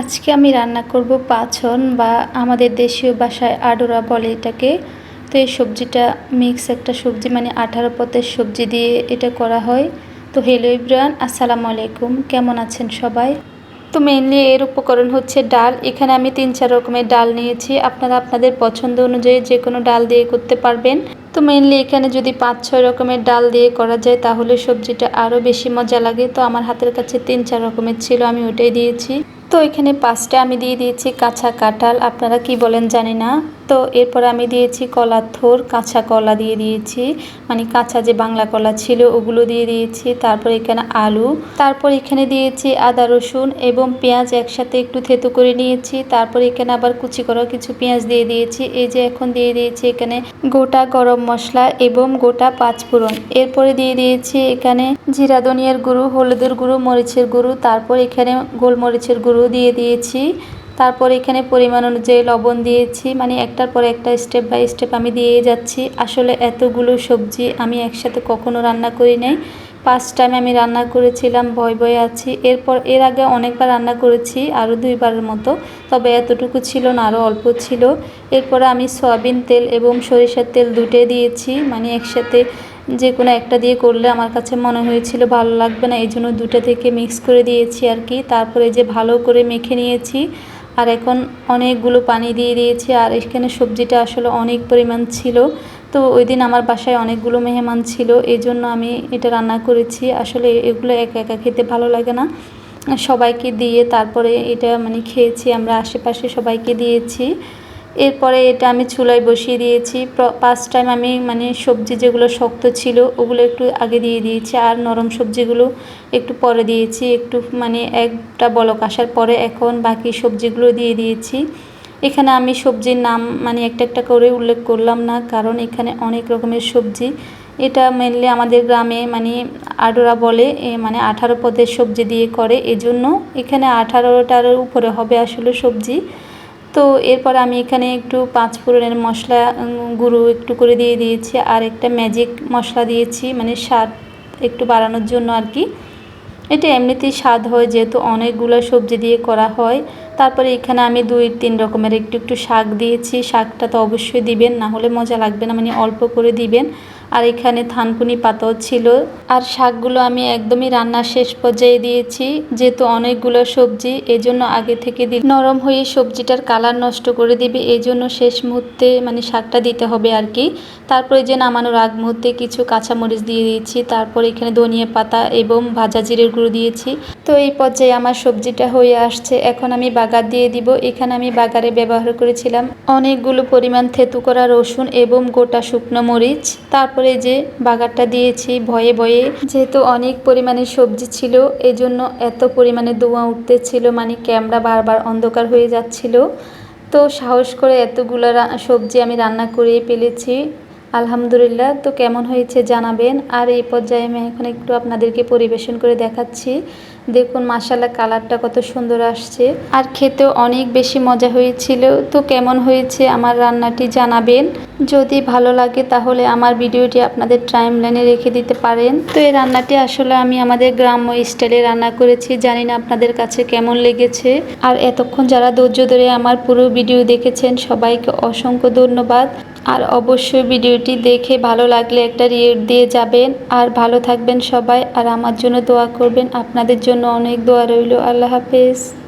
আজকে আমি রান্না করব পাছন বা আমাদের দেশীয় ভাষায় আডোরা বলে এটাকে। তো এই সবজিটা মিক্স একটা সবজি মানে আঠারো পথের সবজি দিয়ে এটা করা হয়। তো হেলো ইব্রান আসসালামু আলাইকুম। কেমন আছেন সবাই? তো মেনলি এর উপকরণ হচ্ছে ডাল। এখানে আমি তিন চার রকমের ডাল নিয়েছি। আপনারা আপনাদের পছন্দ অনুযায়ী যে কোনো ডাল দিয়ে করতে পারবেন। তো মেনলি এখানে যদি পাঁচ, ছয় রকমের ডাল দিয়ে করা যায়, তাহলে সবজিটা আরও বেশি মজা লাগে। তো আমার হাতের কাছে তিন, চার রকমের ছিল, আমি ওটাই দিয়েছি। তো এখানে পাঁচটা আমি দিয়ে দিয়েছি কাঁচা কাঁঠাল। আপনারা কি বলেন জানি না। তো এরপর আমি দিয়েছি কলার থোর, কাঁচা কলা দিয়ে দিয়েছি। মানে কাঁচা যে বাংলা কলা ছিল ওগুলো দিয়ে দিয়েছি। তারপর এখানে আলু, তারপর এখানে দিয়েছি আদা, রসুন এবং পেঁয়াজ একসাথে একটু থেতু করে নিয়েছি। তারপর এখানে আবার কুচি করা কিছু পেঁয়াজ দিয়ে দিয়েছি। এই যে এখন দিয়ে দিয়েছি এখানে গোটা গরম মশলা এবং গোটা পাঁচফোড়ন এরপরে দিয়ে দিয়েছি এখানে জিরা, ধনিয়ার গুঁড়ো, হলুদের গুঁড়ো, মরিচের গুঁড়ো। তারপর এখানে গোলমরিচের গুঁড়ো দিয়ে দিয়েছি। তারপর এখানে পরিমাণ অনুযায়ী লবণ দিয়েছি। মানে একটার পর একটা স্টেপ বাই স্টেপ আমি দিয়ে যাচ্ছি। আসলে এতগুলো সবজি আমি একসাথে কখনো রান্না করি নাই। ফার্স্ট টাইম আমি রান্না করেছিলাম, ভয় ভয়ে আছি। এরপর এর আগে অনেকবার রান্না করেছি, আরও দুইবারের মতো। তবে এতটুকু ছিল না, আরও অল্প ছিল। এরপরে আমি সয়াবিন তেল এবং সরিষার তেল দুটে দিয়েছি। মানে একসাথে যে কোনো একটা দিয়ে করলে আমার কাছে মনে হয়েছিল ভালো লাগবে না। এই জন্য দুটো থেকে মিক্স করে দিয়েছি আর কি। তারপরে যে ভালো করে মেখে নিয়েছি আর এখন অনেকগুলো পানি দিয়ে দিয়েছি, আর এখানে সবজিটা আসলে অনেক পরিমাণ ছিল। তো ওই দিন আমার বাসায় অনেকগুলো মেহমান ছিল, এই জন্য আমি এটা রান্না করেছি। আসলে এগুলো একা একা খেতে ভালো লাগে না। সবাইকে দিয়ে তারপরে এটা মানে খেয়েছি, আমরা আশেপাশে সবাইকে দিয়েছি। এরপরে এটা আমি চুলায় বসিয়ে দিয়েছি। ফার্স্ট টাইম আমি মানে সবজি যেগুলো শক্ত ছিল ওগুলো একটু আগে দিয়ে দিয়েছি আর নরম সবজিগুলো একটু পরে দিয়েছি। একটু মানে একটা বলক আসার পরে এখন বাকি সবজিগুলো দিয়ে দিয়েছি। এখানে আমি সবজির নাম মানে একটা একটা করে উল্লেখ করলাম না, কারণ এখানে অনেক রকমের সবজি। এটা মেনলি আমাদের গ্রামে মানে আডোরা বলে মানে আঠারো পদের সবজি দিয়ে করে। এজন্য এখানে আঠারোটার উপরে হবে আসলে সবজি। তো এরপর আমি এখানে একটু পাঁচ ফোড়নের মশলা গুঁড়ো একটু করে দিয়ে দিয়েছি। আর একটা ম্যাজিক মশলা দিয়েছি মানে স্বাদ একটু বাড়ানোর জন্য আর কি। এটা এমনিতেই স্বাদ হয়, যেহেতু অনেকগুলো সবজি দিয়ে করা হয়। তারপরে এখানে আমি দুই, তিন রকমের একটু একটু শাক দিয়েছি। শাকটা তো অবশ্যই দিবেন, না হলে মজা লাগবে না মানে অল্প করে দিবেন। আর এখানে থানকুনি পাতাও ছিল। আর শাকগুলো আমি একদমই রান্নার শেষ পর্যায়ে দিয়েছি, যেহেতু অনেকগুলো সবজি, এজন্য আগে থেকে দিই নরম হয়ে সবজিটার কালার নষ্ট করে দিবে। এই জন্য শেষ মুহূর্তে মানে শাকটা দিতে হবে আর কি। তারপরে যে নামানোর আগ মুহূর্তে কিছু কাঁচামরিচ দিয়ে দিয়েছি, তারপর এখানে ধনিয়া পাতা এবং ভাজা জিরের গুঁড়ো দিয়েছি। তো এই পর্যায়ে আমার সবজিটা হয়ে আসছে। এখন আমি বাগার দিয়ে দিব। এখানে আমি বাগারে ব্যবহার করেছিলাম অনেকগুলো পরিমাণ থেতু করা রসুন এবং গোটা শুকনো মরিচ। তারপর তারপরে যে বাগারটা দিয়েছি, ভয়ে ভয়ে। যেহেতু অনেক পরিমাণে সবজি ছিল, এজন্য এত পরিমাণে ধোঁয়া উঠতেছিল মানে ক্যামেরা বারবার অন্ধকার হয়ে যাচ্ছিল। তো সাহস করে এতগুলো সবজি আমি রান্না করে ফেলেছি। আলহামদুলিল্লাহ, তো কেমন হয়েছে জানাবেন। আর এই পর্যায়ে আমি এখন একটু আপনাদেরকে পরিবেশন করে দেখাচ্ছি। দেখুন মাসালা কালারটা কত সুন্দর আসছে। আর খেতেও অনেক বেশি মজা হয়েছিল। তো কেমন হয়েছে আমার রান্নাটি জানাবেন। যদি ভালো লাগে তাহলে আমার ভিডিওটি আপনাদের টাইম লাইনে রেখে দিতে পারেন। তো এই রান্নাটি আসলে আমি আমাদের গ্রাম্য স্টাইলে রান্না করেছি। জানি না আপনাদের কাছে কেমন লেগেছে। আর এতক্ষণ যারা ধৈর্য ধরে আমার পুরো ভিডিও দেখেছেন, সবাইকে অসংখ্য ধন্যবাদ। আর অবশ্যই ভিডিওটি দেখে ভালো লাগলে একটা রিয়েট দিয়ে যাবেন। আর ভালো থাকবেন সবাই, আর আমার জন্য দোয়া করবেন। আপনাদের জন্য অনেক দোয়া রইল। আল্লাহ হাফেজ।